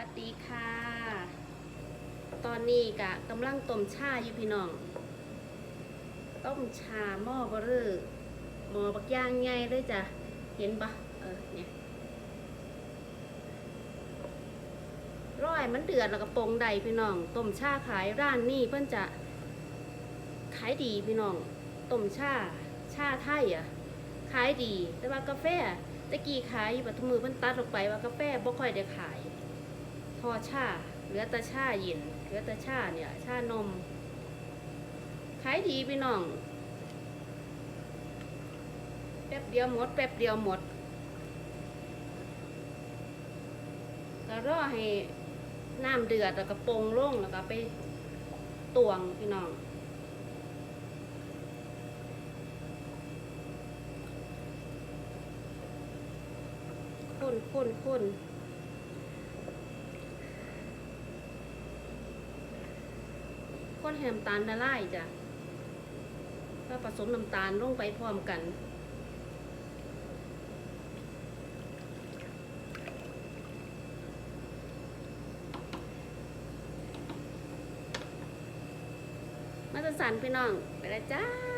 วัสดีค่ะ ตอนนี้กะกำลังต้มชาอยู่พี่น้อง ต้มชาหม้อเบอรือหม้อบักย่างใหญ่เลยจ้ะ เห็นปะเออเนี่ยร้อยมันเดือดแล้วก็ปงใดพี่น้อง ต้มชาขายร้านนี้เพิ่นจะขายดีพี่น้อง ต้มชา ชาไทยอะ ขายดี แต่ว่ากาแฟตะกี้ขายอยู่ปัทมือเพิ่นตัดออกไปว่ากาแฟบ่ค่อยได้ขาย พอชาเหลือแต่ชาเย็นเหลือแต่ชาเนี่ยชานมขายดีพี่น้อง แป๊บเดียวหมด แป๊บเดียวหมดก็รอให้น้ำเดือดแล้วก็ปรุงลงแล้วก็ไปตวงพี่น้องข้นข้นข้น ข้นแฮมตาลละลายจ้ะก็ผสมน้ำตาลลงไปพร้อมกัน มาสั่นพี่น้อง ไปแล้วจ้า